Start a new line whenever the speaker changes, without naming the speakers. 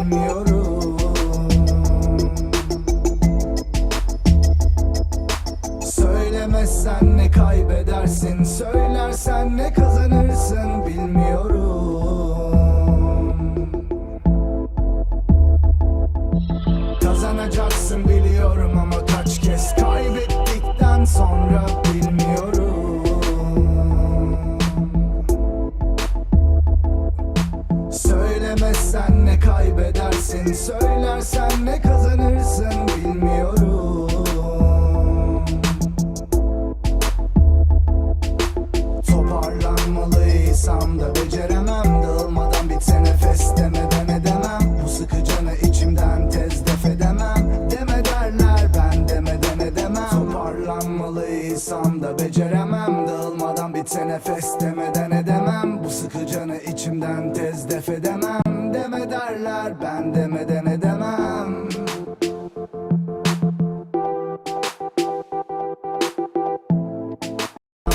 bilmiyorum. Söylemezsen ne kaybedersin Söylersen ne kazanırsın bilmiyorum. Kazanacaksın biliyorum ama kaç kez kaybettikten sonra bilmiyorum. Kaybeder kaybedersin Söylersen ne kazanırsın bilmiyorum. Toparlanmalıysam da beceremem Dağılmadan bitse nefes demeden edemem. Bu sıkı canı içimden tez def edemem. Deme derler ben demeden edemem. Toparlanmalıysam da beceremem Dağılmadan bitse nefes demeden edemem. Bu sıkı canı içimden tez def edemem